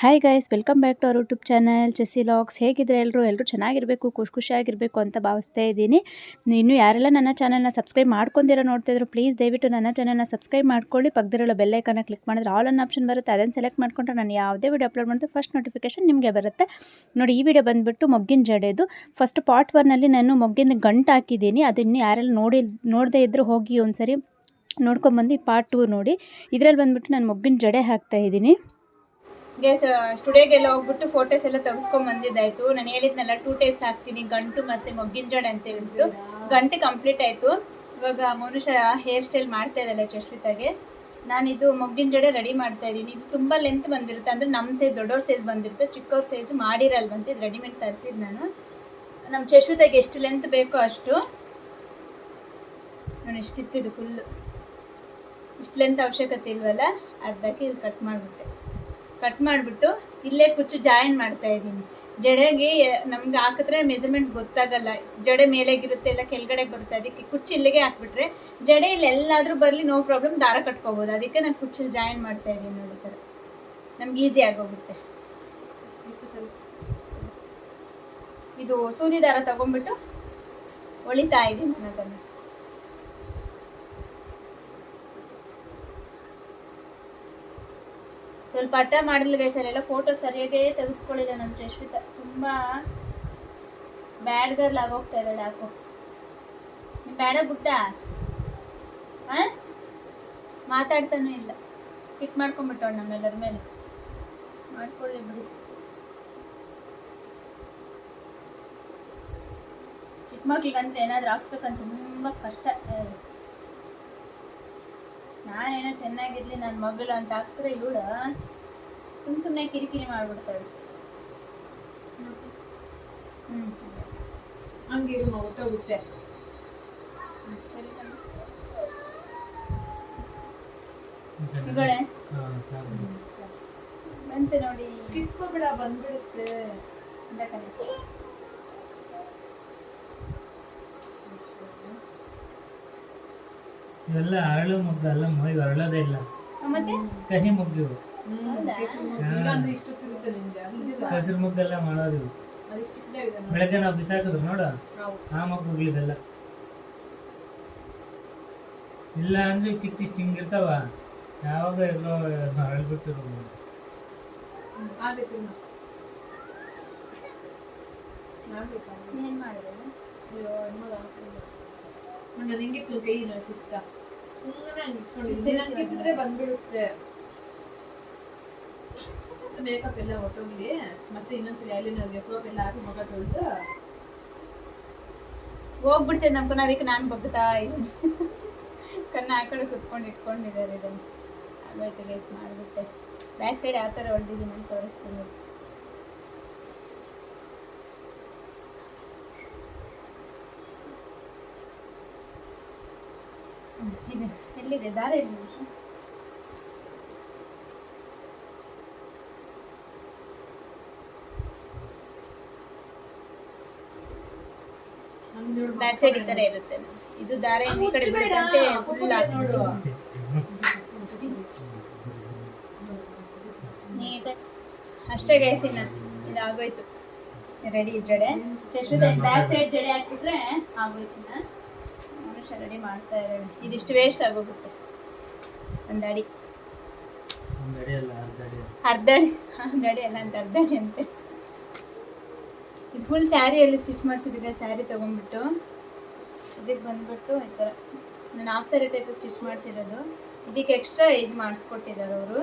Hi guys welcome back to our YouTube channel Chessy vlogs ಹೇಗಿದ್ರೆ ಎಲ್ಲರೂ ಎಲ್ಲರೂ ಚೆನ್ನಾಗಿರಬೇಕು, ಖುಷಿ ಖುಷಿಯಾಗಿರಬೇಕು ಅಂತ ಭಾವಿಸ್ತಾ ಇದ್ದೀನಿ. ಇನ್ನು ಯಾರೆಲ್ಲ ನನ್ನ ಚಾನಲ್ನ ಸಬ್ಸ್ಕ್ರೈಬ್ ಮಾಡ್ಕೊಂಡಿರೋ ನೋಡ್ತಿದ್ರು ಪ್ಲೀಸ್ ದಯವಿಟ್ಟು ನನ್ನ ಚಾನಲ್ನ ಸಬ್ಸ್ಕ್ರೈಬ್ ಮಾಡ್ಕೊಳ್ಳಿ. ಪಕ್ಕದಿರೋ ಬೆಲ್ಲೈಕನ್ನ ಕ್ಲಿಕ್ ಮಾಡಿದ್ರೆ ಆಲ್ ಅನ್ ಆಪ್ಷನ್ ಬರುತ್ತೆ. ಅದನ್ನು ಸೆಲೆಕ್ಟ್ ಮಾಡ್ಕೊಂಡ್ರೆ ನಾನು ಯಾವುದೇ ವಿಡಿಯೋ ಅಪ್ಲೋಡ್ ಮಾಡಿದ್ರೆ ಫಸ್ಟ್ ನೋಟಿಫಿಕೇಶನ್ ನಿಮಗೆ ಬರುತ್ತೆ. ನೋಡಿ, ಈ ವಿಡಿಯೋ ಬಂದುಬಿಟ್ಟು ಮೊಗ್ಗಿನ ಜಡೆದು. ಫಸ್ಟ್ ಪಾರ್ಟ್ ಒನ್ನಲ್ಲಿ ನಾನು ಮೊಗ್ಗಿನ ಗಂಟು ಹಾಕಿದ್ದೀನಿ. ಅದನ್ನು ಯಾರೆಲ್ಲ ನೋಡಿ, ನೋಡದೇ ಇದ್ದರೂ ಹೋಗಿ ಒಂದು ಸರಿ ನೋಡ್ಕೊಂಬಂದು ಪಾರ್ಟ್ ಟೂ ನೋಡಿ. ಇದರಲ್ಲಿ ಬಂದುಬಿಟ್ಟು ನಾನು ಮೊಗ್ಗಿನ ಜಡೆ ಹಾಕ್ತಾ ಇದ್ದೀನಿ. ಗೇಸ್ ಸ್ಟುಡಿಯೋಗೆಲ್ಲ ಹೋಗ್ಬಿಟ್ಟು ಫೋಟೋಸ್ ಎಲ್ಲ ತೆಗೆಸ್ಕೊಂಡ್ ಬಂದಿದ್ದಾಯ್ತು. ನಾನು ಹೇಳಿದ್ನಲ್ಲ ಟೂ ಟೈಪ್ಸ್ ಹಾಕ್ತೀನಿ, ಗಂಟು ಮತ್ತೆ ಮೊಗ್ಗಿನ ಜಡೆ ಅಂತ ಹೇಳ್ಬಿಟ್ಟು. ಗಂಟು ಕಂಪ್ಲೀಟ್ ಆಯ್ತು. ಇವಾಗ ಮನುಷ್ಯ ಹೇರ್ ಸ್ಟೈಲ್ ಮಾಡ್ತಾ ಇದ್ದಾರೆ ಚಶ್ವಿತಾಗೆ. ನಾನು ಇದು ಮೊಗ್ಗಿನ ಜಡೆ ರೆಡಿ ಮಾಡ್ತಾ ಇದ್ದೀನಿ. ಇದು ತುಂಬ ಲೆಂತ್ ಬಂದಿರುತ್ತೆ. ಅಂದ್ರೆ ನಮ್ಮ ಸೈಜ್ ದೊಡ್ಡವ್ರ ಸೈಜ್ ಬಂದಿರುತ್ತೆ. ಚಿಕ್ಕವ್ರ ಸೈಜ್ ಮಾಡಿರಲ್ವಂತ ಇದು ರೆಡಿಮೇಡ್ ತರಿಸಿದ್ ನಾನು. ನಮ್ಮ ಚಶ್ವಿತಾಗೆ ಎಷ್ಟು ಲೆಂತ್ ಬೇಕೋ ಅಷ್ಟು. ನಾನು ಇಷ್ಟಿತ್ತಿದ್ದು ಫುಲ್ಲು ಇಷ್ಟು ಲೆಂತ್ ಅವಶ್ಯಕತೆ ಇಲ್ವಲ್ಲ? ಅರ್ಧಕ್ಕೆ ಇದು ಕಟ್ ಮಾಡಿಬಿಟ್ಟೆ. ಕಟ್ ಮಾಡಿಬಿಟ್ಟು ಇಲ್ಲೇ ಕುಚ್ಚು ಜಾಯಿನ್ ಮಾಡ್ತಾ ಇದ್ದೀನಿ. ಜಡೆಗೆ ನಮ್ಗೆ ಹಾಕಿದ್ರೆ ಮೆಜರ್ಮೆಂಟ್ ಗೊತ್ತಾಗಲ್ಲ. ಜಡೆ ಮೇಲೆಗಿರುತ್ತೆ ಇಲ್ಲ ಕೆಳಗಡೆ ಬರುತ್ತೆ. ಅದಕ್ಕೆ ಕುಚ್ಚು ಇಲ್ಲಿಗೆ ಹಾಕ್ಬಿಟ್ರೆ ಜಡೆ ಇಲ್ಲಿ ಎಲ್ಲಾದ್ರೂ ಬರಲಿ ನೋ ಪ್ರಾಬ್ಲಮ್ ದಾರ ಕಟ್ಕೋಬೋದು. ಅದಕ್ಕೆ ನಾನು ಕುಚ್ಚು ಜಾಯಿನ್ ಮಾಡ್ತಾ ಇದ್ದೀನಿ ನೋಡಿ ಥರ. ನಮ್ಗೆ ಈಸಿ ಆಗೋಗುತ್ತೆ. ಇದು ಸೂದಿ ದಾರ ತಗೊಂಡ್ಬಿಟ್ಟು ಹೊಳಿತಾ ಇದ್ದೀನಿ ನಾನು ಅದನ್ನು. ಸ್ವಲ್ಪ ಅಟ್ಟ ಮಾಡಿಲ್ಲ ಗೈಸ್ ಅಲ್ಲೆಲ್ಲ ಫೋಟೋ ಸರಿಯಾಗೇ ತೆಗೆಸ್ಕೊಳ್ಳಿಲ್ಲ ನಮ್ಮ ಜಶ್ವಿತ ತುಂಬಾ ಬ್ಯಾಡ್ ಗರ್ಲ್ ಆಗೋಗ್ತಾ ಇದ್ದಾಳೆ ಯಾಕೋ ನಿಮ್ ಬ್ಯಾಡ ಬಿಟ್ಟ ಮಾತಾಡ್ತಾನೂ ಇಲ್ಲ. ಸಿಟ್ ಮಾಡ್ಕೊಂಡ್ಬಿಟ್ಟವಳು ನಮ್ಮೆಲ್ಲರ ಮೇಲೆ. ಮಾಡ್ಕೊಳ್ಳಿ ಬಿಡಿ. ಚಿಕ್ಕ ಮಕ್ಳಿಗಂತ ಏನಾದ್ರು ಹಾಕ್ಸ್ಬೇಕಂತ ತುಂಬಾ ಕಷ್ಟ. ನಾನೇನೋ ಚೆನ್ನಾಗಿರ್ಲಿ ನನ್ನ ಮಗಳು ಅಂತ ಹಾಕ್ಸ್ರೆ ಇವಳು ಸುಮ್ ಸುಮ್ಮನೆ ಕಿರಿಕಿರಿ ಮಾಡಿಬಿಡ್ತಾಳೆ ಹ್ಮ್. ಹಂಗಿರು ಹೊಟ್ಟೋಗುತ್ತೆ ಬಂತೆ ನೋಡಿ. ಕಿತ್ಕೋಬೇಡ ಬಂದ್ಬಿಡುತ್ತೆ. ಎಲ್ಲ ಅರಳು ಮೊಗ್ಗು ಅಲ್ಲ ಮೈ ಅರಳೋದೇ ಇಲ್ಲ. ಮತ್ತೆ? ಕಹಿ ಮೊಗ್ಗು ಹಸಿರು ಮೊಗ್ಗೆಲ್ಲ ಮಾಡೋದು. ಬೆಳಗ್ಗೆ ನಾವು ಬಿಸಾಕಿದ್ರು ನೋಡ. ಆ ಮೊಗ್ಗುಗಳಿದೆಲ್ಲ ಇಲ್ಲ ಅಂದ್ರೆ ಕಿತ್ತಿಷ್ಟು ಹಿಂಗಿರ್ತಾವ ಯಾವಾಗ ಎಲ್ಲೋ ಅರಳ್ಬಿಟ್ಟಿರೋ ಆಗೈತೆ ಇನ್ನು. ಮಾಡ್ಬೇಕಾ? ಏನ್ ಮಾಡಿದೆ? ಅಯ್ಯೋ, ಹೆಣ್ಮಗ ಆಗ್ತಿಲ್ಲ. ನೋಡು, ನಿಂಗೆ ಕೈ ಇಷ್ಟ? ಸುಮ್ಮನೆ ಕಿತ್ತಿದ್ರೆ ಬಂದ್ಬಿಡುತ್ತೆ. ಮೇಕಪ್ ಎಲ್ಲ ಹೊಟ್ಟೋಗ್ಲಿ ಮತ್ತೆ ಇನ್ನೊಂದ್ಸರಿ ಐಲೈನರ್ಗೆ ಸೋಪ್ ಎಲ್ಲ ಹಾಕಿ ಮುಖ ತೊಳೆದು ಹೋಗ್ಬಿಡ್ತೇನೆ ನಮ್ಕೊಂಡು ಅದಕ್ಕೆ ನಾನು ಬಗ್ತಾ ಇದ್ದೀನಿ. ಕಣ್ಣ ಆ ಕಡೆ ಕುತ್ಕೊಂಡು ಇಟ್ಕೊಂಡಿದ್ದಾರೆ ಇದನ್ನು. ಆಗೋಯ್ತು ಗೈಸ್ ಮಾಡಿಬಿಟ್ಟೆ. ಬ್ಯಾಕ್ ಸೈಡ್ ಯಾವ ಥರ ಹೊಡೆದಿದ್ದೀನಿ ಅಂತ ತೋರಿಸ್ತೀನಿ. ಇದೆ. ಎಲ್ಲಿದೆ? ದಾರ ಎಲ್ಲಿ ನಿಮಿಷ ಹಂಗ್ ನೋಡು ಬ್ಯಾಕ್ ಸೈಡ್ ಈ ತರ ಇರುತ್ತೆ. ಇದು ದಾರ ಈ ಕಡೆ ಬಿಡುತ್ತಂತೆ ಫುಲ್ ಅಷ್ಟೇ ಗೈಸಿನ ಇದಾಗೋಯ್ತು. ರೆಡಿ ಜಡೆ ಶಶ್ವತ ಬ್ಯಾಕ್ ಸೈಡ್ ಜಡೆ ಹಾಕಿದ್ರೆ ಆಗೋಯ್ತು ಮನುಷ್ಯ ರೆಡಿ ಮಾಡ್ತಾ ಇದ್ದಾಳೆ ಇದಿಷ್ಟು ವೇಸ್ಟ್ ಆಗೋಗುತ್ತೆ. ಒಂದು ಅಡಿ ಅರ್ಧ ಅಡಿ ಅರ್ಧ ಅಡಿ ಅಲ್ಲ ಅಂತ ಅರ್ಧ ಅಡಿ ಅಂತೆ. ಫುಲ್ ಸ್ಯಾರಿಯಲ್ಲಿ ಸ್ಟಿಚ್ ಮಾಡಿಸಿದ್ದೀನಿ ಸ್ಯಾರಿ ತೊಗೊಂಡ್ಬಿಟ್ಟು. ಇದಕ್ಕೆ ಬಂದ್ಬಿಟ್ಟು ಈ ಥರ ನಾನು ಹಾಫ್ ಸ್ಯಾರಿ ಟೈಪ್ ಸ್ಟಿಚ್ ಮಾಡಿಸಿರೋದು. ಇದಕ್ಕೆ ಎಕ್ಸ್ಟ್ರಾ ಇದು ಮಾಡಿಸ್ಕೊಟ್ಟಿದ್ದಾರೆ ಅವರು.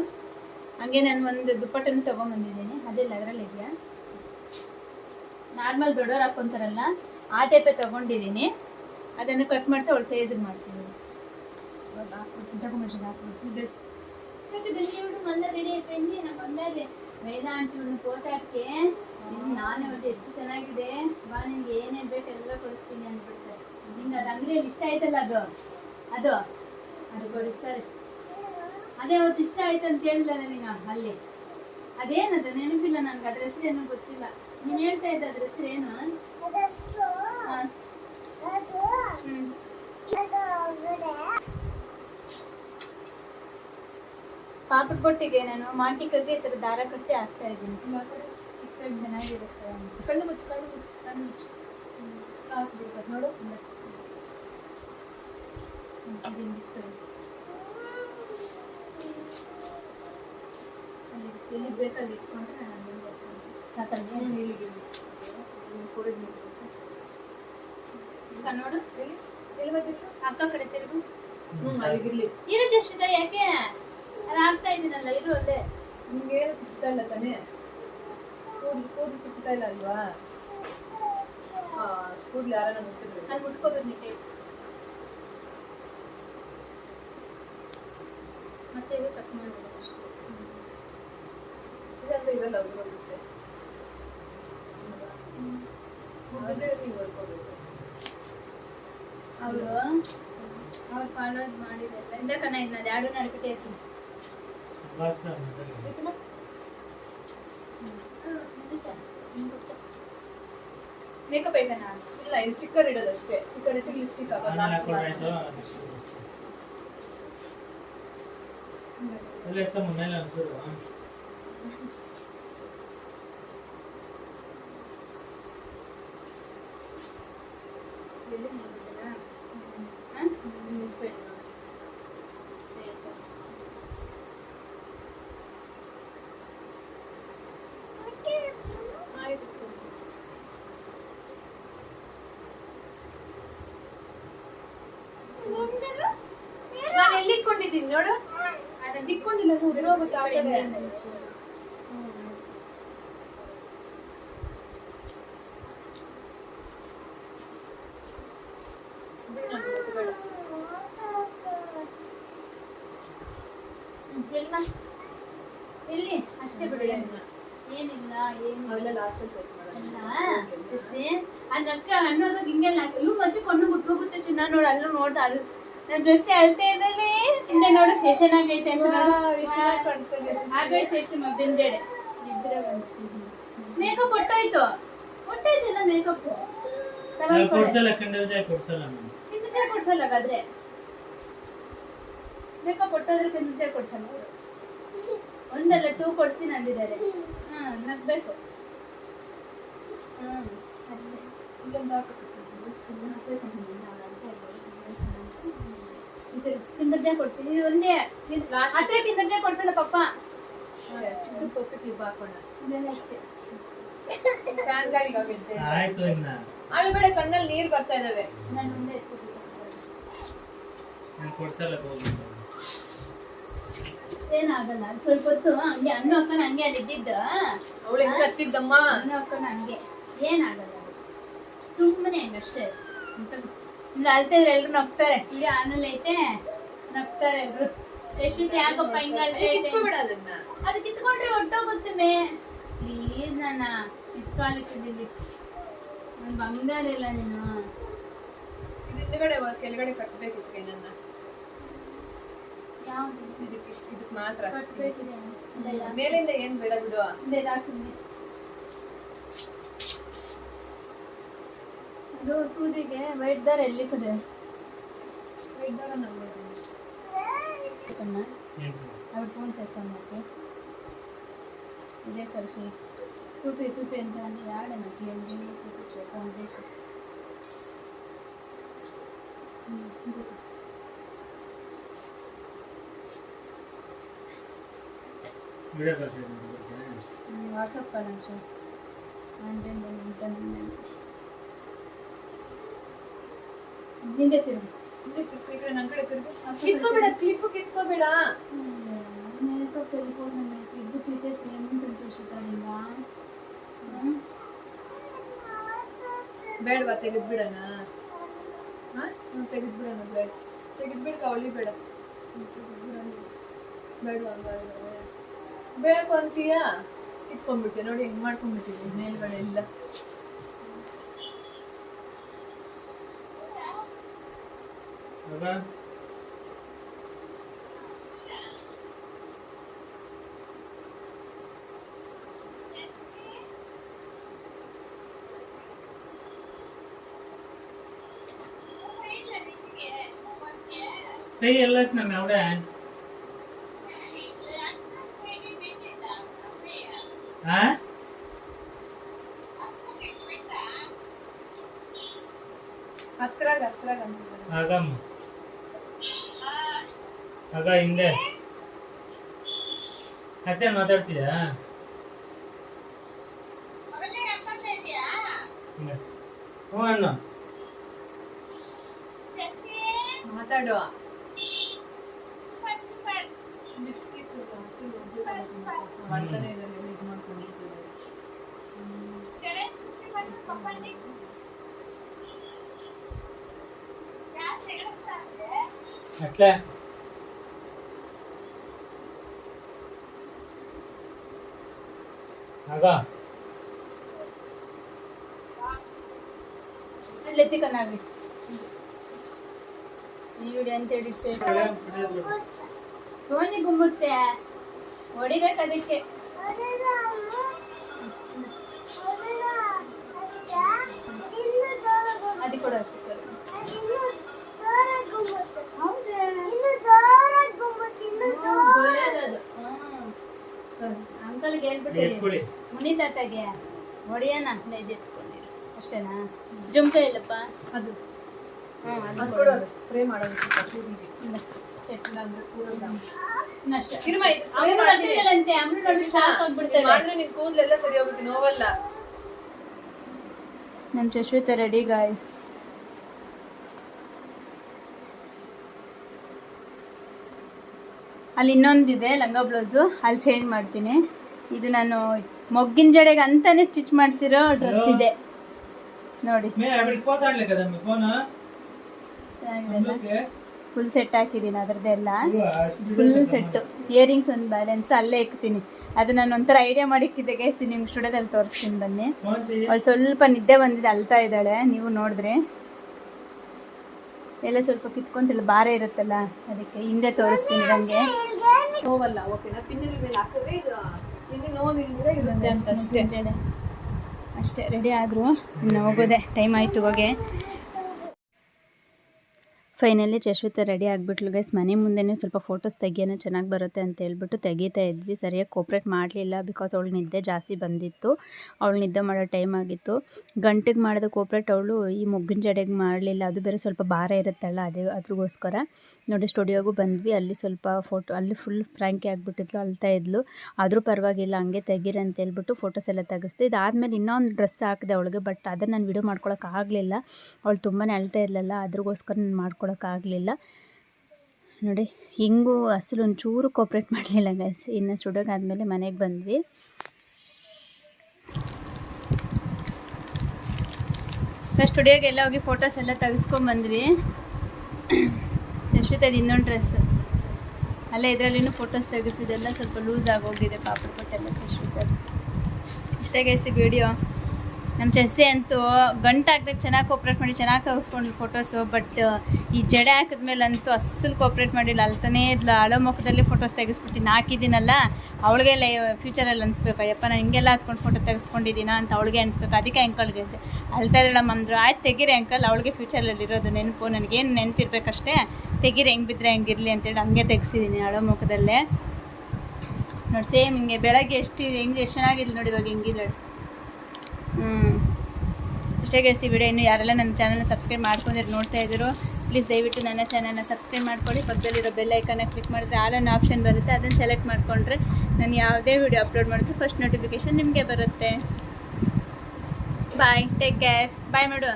ಹಂಗೆ ನಾನು ಒಂದು ದುಪ್ಪಟ್ಟನ್ನು ತೊಗೊಂಬಂದಿದ್ದೀನಿ ಅದೆಲ್ಲ ಅದರಲ್ಲಿ ಇದೆಯಾ? ನಾರ್ಮಲ್ ದೊಡ್ಡವ್ರು ಹಾಕ್ಕೊಂತಾರಲ್ಲ ಆ ಟೈಪೇ ತೊಗೊಂಡಿದ್ದೀನಿ ಅದನ್ನು ಕಟ್ ಮಾಡಿಸಿ ಅವಳು ಸೈಜಿಗೆ ಮಾಡಿಸಿದ್ದೀನಿ ಬೆಂಗಳೂರು ಮಲ್ಲ ರೆಡಿ ಆಯ್ತು ನಾ ಬಂದಾಗೆ. ವೇದ ಆಂಟಿ ಒಂದು ಫೋಟಾಕ್ಕೆ ನಾನೇ ಅವತ್ತು ಎಷ್ಟು ಚೆನ್ನಾಗಿದೆ? ಬಾ ನಿನ್ಗೆ ಏನೇನು ಬೇಕು ಎಲ್ಲ ಕೊಡಿಸ್ತೀನಿ ಅಂದ್ಬಿಡ್ತಾರೆ. ನಿಂಗೆ ಅದು ಅಂಗಡಿಯಲ್ಲಿ ಇಷ್ಟ ಆಯ್ತಲ್ಲ ಅದು? ಅದು. ಅದು ಕೊಡಿಸ್ತಾರೆ. ಅದೇ ಅವತ್ತು ಇಷ್ಟ ಆಯ್ತು ಅಂತ ಹೇಳಿಲ್ಲ ನನಗೆ ಅಲ್ಲಿ? ಅದೇನದು ನೆನಪಿಲ್ಲ ನನಗೆ. ಅದ್ರ ಹೆಸರು ಏನೋ ಗೊತ್ತಿಲ್ಲ. ನೀನು ಹೇಳ್ತಾ ಇದ್ದ ಅದ್ರ ಹೆಸರು ಏನು? ನಾನು ನಾನು ಮಾಂಟಿಕಗೆ ಈ ಥರ ದಾರ ಕಟ್ಟಿ ಹಾಕ್ತಾ ಇದ್ದೀನಿ. ಫಿಕ್ಸೆಡ್ ಚೆನ್ನಾಗಿರುತ್ತೆ ಕಣ್ಣು ಮುಚ್ಚು ಕಣ್ಣು ಮುಚ್ಚು ಕಣ್ಣು ಮುಚ್ಚು. ಸಾಕು ಬಿಡ್ಬೇಕು ನೋಡು. ಎಲ್ಲಿ ಬೇಕಲ್ಲಿ ಇಟ್ಕೊಂಡ್ರೆ ನಾನು ಬರ್ತೀನಿ. ಸಾಕಲ್ವಾ? ಈಗ ನೋಡು ಎಲ್ಲಿ ಬಂದಿತ್ತು ಅಕ್ಕ ಕಡೆ ತಿರುಗು. ಹ್ಮ್ ಅಲ್ಲಿಗಿರ್ಲಿ ಇರು ಜಸ್ಟ್ ಯಾಕೆ? ಅದು ಆಗ್ತಾ ಇದ್ದೀನಲ್ಲ ಇರು ಅಲ್ಲೇ. ನಿಂಗೇನು ಕಿಚ್ತಾ ಇಲ್ಲ ತಾನೇ. ಕೂದ್ಲು ಕೂದ್ಲು ಕಿಚ್ತಾ ಇಲ್ಲ ಅಲ್ವಾ? ಹಾ ಕೂದ್ಲು ಯಾರನ್ನ ಮುಟ್ಟಿದ್ರು. ಅಲ್ಲಿ ಮುಟ್ಕೋಬೇಕು ನಿಟ್ಟೆ ಮತ್ತೆ ಇದು ಕಟ್ ಮಾಡಬೇಕು ಇಲ್ಲಾಂದ್ರೆ ಇವೆಲ್ಲ ಹೋಗುತ್ತೆ ನೀವು ಹೊರ್ಕೋಬೇಕು ಅವರು ಅವ್ರು ಫಾಲೋ ಮಾಡಿದ್ರೆ ಇಂದ ಕಣ ಇದ್ನಲ್ಲ ಯಾರು ನಡ್ಬಿಟ್ಟೆ ಇರ್ತೀನಿ ಬಾಕ್ಸ್ ಮೊದಲು ನಾನು ಐತನಾ ಇಲ್ಲ ಇದು ಸ್ಟಿಕ್ಕರ್ ಇಡೋದು ಅಷ್ಟೇ. ಸ್ಟಿಕ್ಕರ್ ಇಟ್ಟು ಲಿಪ್ಸ್ಟಿಕ್ ಎಲ್ಲ ಎತ್ತಮ್ಮ ಮೇಲೆ ಒಂಚೂರು ಎಲ್ಲಿ ಮುಗಿದ್ರಾ? ಹಾ? ಮುಗ್ಸ್ಬೇಡಿ ನೋಡಿ. ಆಯ್ತು ನಾನು ಎಲ್ಲಿ ಇಟ್ಕೊಂಡಿದ್ದೀನಿ ನೋಡು. ಅದನ್ನ ಇಟ್ಕೊಂಡಿಲ್ಲ ಉದುರೋಗುತ್ತೆ ಅಷ್ಟೇ ಬಿಡು ಏನಿಲ್ಲ. ಏನು ಅವೆಲ್ಲ ಲಾಸ್ಟಲ್ಲಿ ಸೆಟ್ ಹಣ್ಣು ಹಿಂಗೆಲ್ಲ ಇವು ಮತ್ತೆ ಕಣ್ಣು ಬಿಟ್ಟು ಹೋಗುತ್ತೆ ಚಿನ್ನ ನೋಡಿ ಅಲ್ಲೂ ನೋಡ್ದ ಅಲ್ಲಿ ನಾನು ಡ್ರೆಸ್ ಹೇಳ್ತಾ ಇದ್ದಲ್ಲಿ ಹಿಂದೆ ನೋಡು ಫ್ಯಾಷನ್ ಆಗೈತೆ ಅಂತ ನೋಡು. ಎಷ್ಟು ಚೆನ್ನಾಗಿ ಕಾಣಿಸ್ತಿದೆ ಆಗೈತೆ ಶಶಿ ಮಗ್ಗಂದೇಡೆ ಇದ್ರೆ ಬಂತು ಮೇಕಪ್ ಒಟ್ಟಾಯ್ತು? ಒಟ್ಟಾಯ್ತಿಲ್ಲ ಮೇಕಪ್ ಕೊಡ್ಸಲ್ಲ ಕಂಡ ವಿಜಯ ಕೊಡ್ಸಲ್ಲ ನಾನು. ಕಿಂದು ಚಾ ಕೊಡ್ಸಲ್ಲ ಹಾಗಾದ್ರೆ? ಮೇಕಪ್ ಒಟ್ಟಾದ್ರೆ ಕಿಂದು ಚಾ ಕೊಡ್ಸಲ್ಲ. ಒಂದಲ್ಲ ಟೂ ಕೊಡ್ತೀನಿ ಅಂದಿದ್ದಾರೆ ಹಾ ನಗ್ಬೇಕು ಹ್ಮ್ ಅಷ್ಟೇ. ಇಲ್ಲೊಂದು ಹಾಕು ಕಿಂದರ್ಜಾ ಕೊಡ್ಸಿ ಇದು ಒಂದೇ. ಹತ್ರ ಕಿಂದರ್ಜಾ ಕೊಡ್ಸೋಣ ಪಪ್ಪ ಚಿಕ್ಕ ಪಪ್ಪಿ ಕ್ಲಿಪ್ ಹಾಕೋಣ ಆಯ್ತು ಇನ್ನ. ಕಣ್ಣಲ್ಲಿ ನೀರು ಬರ್ತಾ ಇದಾವೆ. ನಾನು ಕೊಡ್ಸಲ್ಲ ಏನಾಗಲ್ಲ ಸ್ವಲ್ಪ ಹೊತ್ತು ಹಂಗೆ ಅನ್ನ ಹಾಕೊಂಡು ಹಂಗೆ ಅಲ್ಲಿ ಇದ್ದಿದ್ದು. ಅವಳು ಹೆಂಗ್ ಹತ್ತಿದ್ದಮ್ಮ? ಅನ್ನ ಹಾಕೊಂಡು ಹಂಗೆ. ಏನಾಗಲ್ಲ. ಸುಮ್ಮನೆ ಹಂಗಷ್ಟೇ. ಅಳ್ತಿದ್ರೆ ಎಲ್ರು ನಗ್ತಾರೆ. ವಿಡಿಯೋ ಆನಲ್ಲಿ ಐತೆ ನಗ್ತಾರೆ ಎಲ್ರು. ಎಷ್ಟು ಯಾಕಪ್ಪ ಹಿಂಗ ಅದು ಕಿತ್ಕೊಂಡ್ರೆ ಹೊಟ್ಟೋಗುತ್ತೆ ಮೇ. ಪ್ಲೀಸ್ ನನ್ನ ಬಂಗಾರ ಇಲ್ಲ ನೀನು. ಇದು ಹಿಂದ್ಗಡೆ ಕೆಳಗಡೆ ಕಟ್ಟಬೇಕಿತ್ತು ನನ್ನ ಯಾವ್ದು? ಇದಕ್ಕೆ ಇಷ್ಟು ಇದಕ್ಕೆ ಮಾತ್ರ. ಕಟ್ಬೇಕಿದೆ. ಇಲ್ಲ ಮೇಲಿಂದ ಏನ್ ಬೇಡ ಬಿಡು. ಬೇಡ ಅದು ಸೂದಿಗೆ ವೈಟ್ ದಾರ ಎಲ್ಲಿ ಕಡೆ ಇದ್ದಾಗ ನಮ್ಗೆ ಕಣ್ಣ ಅವ್ರ ಫೋನ್ ಸೇಸ್ಕೊಂಡು ಮತ್ತೆ ಇದೇ ಕಳಿಸಿ ಸೂಪಿ ಸೂಪಿ ಅಂತ ಅಂದ್ರೆ ಯಾಡ ನಕ್ಕೆ ಎಲ್ಲಿ ಸೂಪಿ ಫೌಂಡೇಶನ್ ವಿಡಿಯೋ ಕಳ್ಸಿದ್ದೀನಿ ವಾಟ್ಸಪ್ ಹಿಂದೆ ತಿರುಗಿ. ಹಿಂದೆ ತಿರ್ಗು, ಈ ಕಡೆ ನನ್ ಕಡೆ ತಿರ್ಗು. ಕಿತ್ಕೋಬೇಡ ಕ್ಲಿಪ್ ಕಿತ್ಕೋಬೇಡ. ಎಲ್ಕೊಂಡು ಇದ್ದು ಪೀತೆ ಸೇಮ್ ತಂಚೆ ಶುತಾರಿಂದ ಬೇಡವಾ ತೆಗೆದ್ಬಿಡಣ. ತೆಗೆದ್ಬಿಡಣ ಬೇಡ. ತೆಗೆದ್ಬಿಡ್ಕ ಅವಳಿ ಬೇಡ. ಬೇಡವಾ ಬೇಕು ಅಂತೀಯಾ? ಇಟ್ಕೊಂಡ್ಬಿಡ್ತೀಯ ನೋಡಿ ಹೆಂಗ್ ಮಾಡ್ಕೊಂಡ್ಬಿಟ್ಟಿದ್ದೀನಿ ಮೇಲ್ಗಡೆ ಎಲ್ಲ. ಇವಾಗ ಕೈ ಎಲ್ಲ ನಮ್ಮ ಎവിടെ ಆಗ ಹಿಂದೆ. ಅತ್ತೆ ಮಾತಾಡ್ತೀಯಾ ಹಿಂಗೆ. ಹ್ಞೂ ಅಣ್ಣ. ಮಾತಾಡುವ ಮಾಡ್ತಾನೆ ಇದ್ದಾನೆ ಇದು ಮಾಡ್ಕೊಂಡಿದ್ದಾರೆ. ಅಟ್ಲೆ. ಆಗ ಕಣ್ಣಾಗ್ಲಿ ಅಂತ ಅಂತೇಳಿ ಶೇರ್ ಸೋನಿ ಗುಮ್ಮುತ್ತೆ. ಹೊಡಿಬೇಕು ಅದಕ್ಕೆ. ಅದಕ್ಕೆ ಕೊಡು ಅಷ್ಟೇ. ಹೌದಾ? ಅಂಕಲ್ಗೆ ಹೇಳ್ಬಿಟ್ಟು ಎತ್ಕೊಳ್ಳಿ ಮುನಿ ಒಡೆಯೋಣ ನೈದು ಎತ್ಕೊಂಡಿರು. ಅಷ್ಟೇನಾ? ಜುಮ್ಕ ಇಲ್ಲಪ್ಪ? ಅದು. ಹ್ಞೂ ಸ್ಪ್ರೇ ಕೂರಿಗೆ. ಸೆಟ್ ಕೂದಲೆಲ್ಲ ಸರಿ ಹೋಗುತ್ತೆ ನೋವಲ್ಲ. ನಮ್ಮ ಶಶ್ವಿತ ರೆಡಿ ಗಾಯ್ಸ್ ಅಲ್ಲಿ ಇನ್ನೊಂದಿದೆ ಲಂಗ ಬ್ಲೌಸು. ಅಲ್ಲಿ ಚೇಂಜ್ ಮಾಡ್ತೀನಿ. ಇದು ನಾನು ಮೊಗ್ಗಿನ ಜಡೆಗೆ ಅಂತಾನೆ ಸ್ಟಿಚ್ ಮಾಡಿಸಿರೋ ಡ್ರೆಸ್ ಇದೆ. ನೋಡಿ. ಫುಲ್ ಸೆಟ್ ಹಾಕಿದೀನಿ ಅದ್ರದ್ದೆಲ್ಲ ಫುಲ್ ಸೆಟ್ಟು ಇಯರಿಂಗ್ಸ್ ಒಂದು ಬ್ಯಾಲೆನ್ಸ್ ಅಲ್ಲೇ ಇಕ್ತೀನಿ. ಅದು ನಾನು ಒಂಥರ ಐಡಿಯಾ ಮಾಡಿ ಮಾಡಿಕ್ಕಿದ್ದೆ ಗೈಸ್ ನಿಮ್ಗೆ ಸ್ಟುಡಿಯೋದಲ್ಲಿ ತೋರಿಸ್ತೀನಿ ಬನ್ನಿ. ಅವಳು ಸ್ವಲ್ಪ ನಿದ್ದೆ ಬಂದಿದೆ ಅಲ್ತಾ ಇದ್ದಾಳೆ. ನೀವು ನೋಡಿದ್ರೆ. ಎಲ್ಲ ಸ್ವಲ್ಪ ಕಿತ್ಕೊಂತಿಲ್ಲ ಬಾರೆ ಇರುತ್ತಲ್ಲ. ಅದಕ್ಕೆ ಹಿಂದೆ ತೋರಿಸ್ತೀನಿ ನಂಗೆ ಹೋಗಲ್ಲ ಓಕೆನಾ ಇಲ್ಲಿ ನೋವಿಲ್ದಿರ ಇರುತ್ತೆ ಅಂತ ಅಷ್ಟೇ. ಅಷ್ಟೇ ರೆಡಿ ಆದರು. ಇನ್ನು ಹೋಗೋದೆ. ಟೈಮ್ ಆಯಿತು ಹೋಗಿ ಫೈನಲಿ ಜಶ್ವಿತ ರೆಡಿ ಆಗಿಬಿಟ್ಲು ಗೈಸ್ ಮನೆ ಮುಂದೆನೇ ಸ್ವಲ್ಪ ಫೋಟೋಸ್ ತೆಗಿಯೋಣ, ಚೆನ್ನಾಗಿ ಬರುತ್ತೆ ಅಂತ ಹೇಳ್ಬಿಟ್ಟು ತೆಗಿತಾ ಇದ್ವಿ. ಸರಿಯಾಗಿ ಕೋಪ್ರೇಟ್ ಮಾಡಲಿಲ್ಲ ಬಿಕಾಸ್ ಅವಳು ನಿದ್ದೆ ಜಾಸ್ತಿ ಬಂದಿತ್ತು. ಅವಳು ನಿದ್ದೆ ಮಾಡೋ ಟೈಮ್ ಆಗಿತ್ತು. ಗಂಟೆಗೆ ಮಾಡಿದ ಕೋಪ್ರೇಟ್ ಅವಳು ಈ ಮೊಗ್ಗಿನ ಜಡೆಗೆ ಮಾಡಲಿಲ್ಲ. ಅದು ಬೇರೆ ಸ್ವಲ್ಪ ಭಾರ ಇರುತ್ತಲ್ಲ, ಅದೇ ಅದ್ರಿಗೋಸ್ಕರ. ನೋಡಿ ಸ್ಟುಡಿಯೋಗೂ ಬಂದ್ವಿ. ಅಲ್ಲಿ ಸ್ವಲ್ಪ ಫೋಟೋ ಅಲ್ಲಿ ಫುಲ್ ಫ್ರ್ಯಾಂಕಿ ಆಗಿಬಿಟ್ಟಿದ್ಲು, ಅಳ್ತಾ ಇದ್ಲು. ಆದರೂ ಪರವಾಗಿಲ್ಲ, ಹಂಗೆ ತೆಗೀರಿ ಅಂತ ಹೇಳ್ಬಿಟ್ಟು ಫೋಟೋಸ್ ಎಲ್ಲ ತೆಗೆಸ್ದೆ. ಇದಾದಮೇಲೆ ಇನ್ನೊಂದು ಡ್ರೆಸ್ ಹಾಕಿದೆ ಅವಳಿಗೆ ಬಟ್ ಅದನ್ನು ನಾನು ವಿಡಿಯೋ ಮಾಡ್ಕೊಳಕ್ಕಾಗಲಿಲ್ಲ ಅವಳು ತುಂಬಾ ಅಳ್ತಾ ಇರಲಿಲ್ಲ. ಅದ್ರಿಗೋಸ್ಕರ ನಾನು ಮಾಡ್ಕೊಳಕ್ಕಾಗಲಿಲ್ಲ ನೋಡಿ, ಹಿಂಗೂ ಅಸಲು ಒಂಚೂರು ಕೋಪ್ರೇಟ್ ಮಾಡಲಿಲ್ಲ ಗೈಸ್ ಇನ್ನು ಸ್ಟುಡಿಯೋಗೆ ಆದಮೇಲೆ ಮನೆಗೆ ಬಂದ್ವಿ. ಸ್ಟುಡಿಯೋಗೆ ಎಲ್ಲ ಹೋಗಿ ಫೋಟೋಸ್ ಎಲ್ಲ ತೆಗೆಸ್ಕೊಂಬಂದ್ವಿ ಶಶ್ವಿತದ ಇನ್ನೊಂದು ಡ್ರೆಸ್ ಅಲ್ಲೇ ಇದರಲ್ಲಿನೂ ಫೋಟೋಸ್ ತೆಗೆಸಿದೆಲ್ಲ ಸ್ವಲ್ಪ ಲೂಸ್ ಆಗೋಗಿದೆ ಪಾಪಡ್ ಕೊಟ್ಟೆಲ್ಲ ಶಶ್ವಿತ ಇಷ್ಟೇ ಗೈಸಿ ವಿಡಿಯೋ ನಮ್ಮ ಚೆಸ್ಸಿ ಅಂತೂ ಗಂಟು ಹಾಕ್ದಾಗ ಚೆನ್ನಾಗಿ ಕೋಪ್ರೇಟ್ ಮಾಡಿ, ಚೆನ್ನಾಗಿ ತೆಗೆಸ್ಕೊಂಡ್ಲು ಫೋಟೋಸು ಬಟ್ ಈ ಜಡೆ ಹಾಕಿದ್ಮೇಲೆ ಅಂತೂ ಅಸ್ಸಲು ಕೋಪ್ರೇಟ್ ಮಾಡಿಲ್ಲ. ಅಲ್ತಾನೇ ಇದ್ಲ. ಹಳೋ ಮುಖದಲ್ಲಿ ಫೋಟೋಸ್ ತೆಗೆಸ್ಬಿಟ್ಟಿನಿ. ಹಾಕಿದ್ದೀನಲ್ಲ ಲೈ ಫ್ಯೂಚರಲ್ಲಿ ಅನಿಸ್ಬೇಕು. ಅಯ್ಯಪ್ಪ, ನಾನು ಹಿಂಗೆಲ್ಲ ಹತ್ಕೊಂಡು ಫೋಟೋ ತೆಗೆಸ್ಕೊಂಡಿದ್ದೀನ ಅಂತ ಅವಳಿಗೆ ಅನಿಸ್ಬೇಕು. ಅದಕ್ಕೆ ಅಂಕಲ್ಗೆ ಹೇಳ್ದೆ. ಅಳ್ತಾ ಇದ್ದಾಳಮ್ಮ ಅಂದರು, ಆಯ್ತು, ತೆಗೀರಿ ಅಂಕಲ್ ಅವಳಿಗೆ ಫ್ಯೂಚರಲ್ಲಿ ಇರೋದು ನೆನಪು. ನನಗೇನು ನೆನಪಿರ್ಬೇಕಷ್ಟೇ. ತೆಗೀರಿ, ಹೆಂಗೆ ಬಿದ್ದರೆ ಹೆಂಗಿರಲಿ ಅಂತೇಳಿ ಹಂಗೆ ತೆಗೆಸಿದ್ದೀನಿ ಹಳೋ ಮುಖದಲ್ಲೇ. ನೋಡಿ ಸೇಮ್ ಹಿಂಗೆ ಬೆಳಗ್ಗೆ ಎಷ್ಟು, ಹೆಂಗೆ, ಎಷ್ಟು ಚೆನ್ನಾಗಿರ್ಲಿ ನೋಡಿ ಇವಾಗ ಹೆಂಗಿದ್ದಾಳೆ. ಇಷ್ಟೇ ಗೈಸ್ ಈ ವಿಡಿಯೋ ಇನ್ನು ಯಾರೆಲ್ಲ ನನ್ನ ಚಾನಲ್ನ ಸಬ್ಸ್ಕ್ರೈಬ್ ಮಾಡ್ಕೊಂಡಿರೋ ನೋಡ್ತಾ ಇದ್ದರು ಪ್ಲೀಸ್ ದಯವಿಟ್ಟು ನನ್ನ ಚಾನಲ್ನ ಸಬ್ಸ್ಕ್ರೈಬ್ ಮಾಡ್ಕೊಳ್ಳಿ. ಪಕ್ಕದಲ್ಲಿರೋ ಬೆಲ್ ಐಕನ್ನ ಕ್ಲಿಕ್ ಮಾಡಿದ್ರೆ ಆಲ್ ಅನ್ನೋ ಆಪ್ಷನ್ ಬರುತ್ತೆ. ಅದನ್ನು ಸೆಲೆಕ್ಟ್ ಮಾಡಿಕೊಂಡ್ರೆ ನಾನು ಯಾವುದೇ ವಿಡಿಯೋ ಅಪ್ಲೋಡ್ ಮಾಡಿದ್ರು ಫಸ್ಟ್ ನೋಟಿಫಿಕೇಶನ್ ನಿಮಗೆ ಬರುತ್ತೆ. ಬಾಯ್ ಟೇಕ್ ಕೇರ್ ಬಾಯ್ ಮಾಡು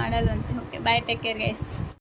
ಮಾಡಲ್ವಂತೆ. Okay bye take care guys